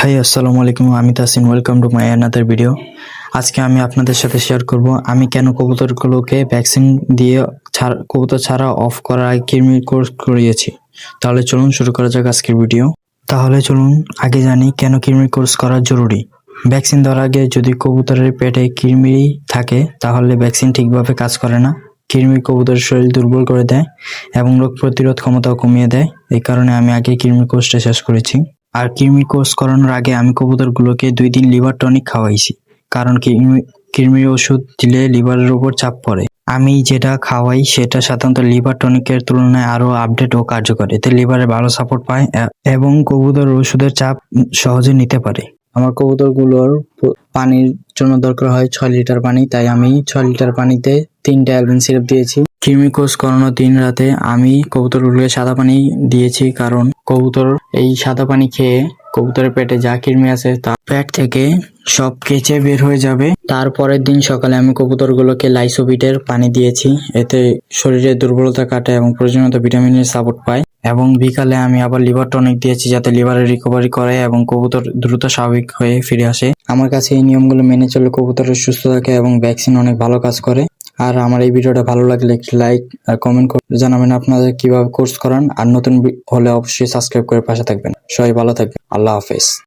High আসসালামু আলাইকুম, আমি Tasin welcome to my another video আজকে আমি আপনাদের সাথে শেয়ার করব, আমি কেন কবুতরগুলোকে ভ্যাকসিন দিয়ে ছাড়, কবুতর ছাড়া অফ করার কৃমির কোর্স করিয়েছি। তাহলে চলুন শুরু করা যাক আজকের ভিডিও তাহলে চলুন, আগে জানি কেন কৃমির কোর্স করা জরুরি। ভ্যাকসিন দেওয়ার আগে যদি কবুতরের পেটে কৃমি থাকে, তাহলে ভ্যাকসিন ঠিকভাবে কাজ করে না। কৃমি কবুতরের শরীর দুর্বল করে দেয় এবং রোগ প্রতিরোধ ক্ষমতাও কমিয়ে দেয়। এই কারণে আমি আগে কৃমি কোর্সটা শেষ করেছি। আর কৃমি কোর্স করানোর আগে আমি কবুতরগুলোকে দুই দিন লিভার টনিক খাওয়াইছি, কারণ কৃমি, কৃমির ওষুধ দিলে লিভারের উপর চাপ পড়ে। আমি যেটা খাওয়াই সেটা সাধারণত লিভার টনিকের তুলনায় আরও আপডেট ও কার্যকর। এতে লিভারে ভালো সাপোর্ট পায় এবং কবুতর ওষুধের চাপ সহজে নিতে পারে। আমার কবুতরগুলোর পানির জন্য দরকার হয় ছয় লিটার পানি, তাই আমি ছয় লিটার পানিতে তিনটা অ্যালবেন সিরাপ দিয়েছি। কৃমি কোর্স করানোর দিন রাতে আমি কবুতরগুলোকে সাদা পানি দিয়েছি, কারণ কবুতর, এই সাদা পানি খেয়ে কবুতরের পেটে যা কৃমি আছে তা পেট থেকে সব কেচে বের হয়ে যাবে। তারপরের দিন সকালে আমি কবুতরগুলোকে লাইসোবিটের পানি দিয়েছি। এতে শরীরে দুর্বলতা কাটে এবং প্রয়োজনীয় ভিটামিনের সাপোর্ট পায়। এবং বিকালে আমি আবার লিভার টনিক দিয়েছি যাতে লিভারের রিকভারি করে এবং কবুতর দ্রুত স্বাভাবিক হয়ে ফিরে আসে। আমার কাছে এই নিয়মগুলো মেনে চলে কবুতরের সুস্থ থাকে এবং ভ্যাকসিন অনেক ভালো কাজ করে। আর আমার এই ভিডিওটা ভালো লাগলে একটি লাইক আর কমেন্ট করে জানাবেন আপনাদের কীভাবে কোর্স করান। আর নতুন হলে অবশ্যই সাবস্ক্রাইব করে পাশে থাকবেন। সবাই ভালো থাকবেন। আল্লাহ হাফেজ।